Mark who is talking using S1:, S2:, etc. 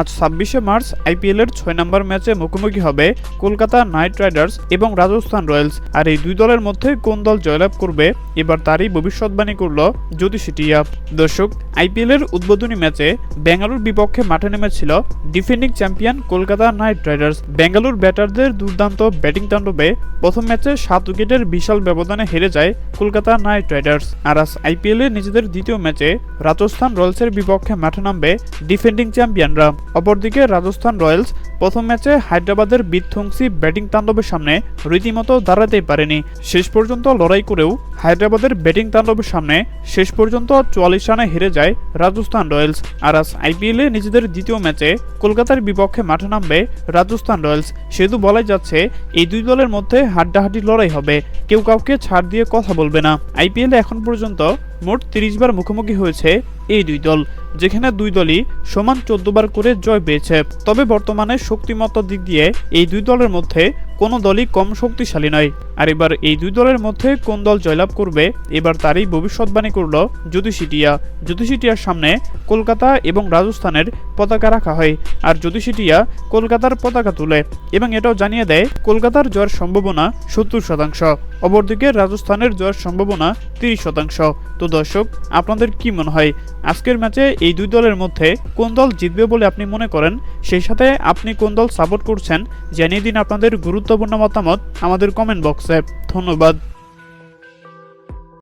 S1: আজ ছাব্বিশে মার্চ, আইপিএলের ছয় নম্বর ম্যাচে মুখোমুখি হবে কলকাতা নাইট রাইডার্স এবং রাজস্থান রয়্যালস। আর এই দুই দলের মধ্যে কোন দল জয়লাভ করবে, এবার তারই ভবিষ্যৎবাণী করল জ্যোতিষী টিয়া। দর্শক, আইপিএলের উদ্বোধনী ম্যাচে বেঙ্গালুর বিপক্ষে মাঠে নেমেছিল defending champion Kolkata knight riders. Bengaluru ব্যাটারদের দুর্দান্ত ব্যাটিং তাণ্ডবে প্রথম ম্যাচে সাত উইকেটের বিশাল ব্যবধানে হেরে যায় কলকাতা নাইট রাইডার্স। আর আজ আইপিএলে নিজেদের দ্বিতীয় ম্যাচে রাজস্থান রয়্যালসের বিপক্ষে মাঠে নামবে ডিফেন্ডিং চ্যাম্পিয়নরা। অপরদিকে রাজস্থান রয়্যালস প্রথম ম্যাচে হায়দ্রাবাদের বিধ্বংসী ব্যাটিং তাণ্ডবের সামনে রীতিমতো দাঁড়াতেই পারেনি। শেষ পর্যন্ত লড়াই করেও হায়দ্রাবাদের ব্যাটিং তাণ্ডবের সামনে শেষ পর্যন্ত চুয়াল্লিশ রানে হেরে যায় রাজস্থান রয়্যালস। আর আজ আইপিএলে নিজেদের দ্বিতীয় ম্যাচে কলকাতার বিপক্ষে মাঠে নামবে রাজস্থান রয়্যালস। সেহেতু বলাই যাচ্ছে, এই দুই দলের মধ্যে হাড্ডাহাড্ডি লড়াই হবে। কেউ কাউকে ছাড় দিয়ে কথা বলবে না। আইপিএলে এখন পর্যন্ত মোট তিরিশ বার মুখোমুখি হয়েছে এই দুই দল। যেখানে দুই দলই সমান চোদ্দবার করে জয় পেয়েছে। তবে বর্তমানে শক্তিমত্তার দিক দিয়ে এই দুই দলের মধ্যে কোনো দলই কম শক্তিশালী নয়। আর এবার এই দুই দলের মধ্যে কোন দল জয়লাভ করবে, এবার তারই ভবিষ্যৎবাণী করল জ্যোতিষিটিয়া। জ্যোতিষিটিয়ার সামনে কলকাতা এবং রাজস্থানের পতাকা রাখা হয়, আর জ্যোতিষিটিয়া কলকাতার পতাকা তুলে এবং এটাও জানিয়ে দেয়, কলকাতার জয়ের সম্ভাবনা সত্তর শতাংশ, অপরদিকে রাজস্থানের জয়ের সম্ভাবনা তিরিশ শতাংশ। তো দর্শক, আপনাদের কি মনে হয়, আজকের ম্যাচে এই দুই দলের মধ্যে কোন দল জিতবে বলে আপনি মনে করেন? সেই সাথে আপনি কোন দল সাপোর্ট করছেন, জানিয়ে দিন আপনাদের গুরুত্বপূর্ণ মতামত আমাদের কমেন্ট বক্সে ধন্যবাদ।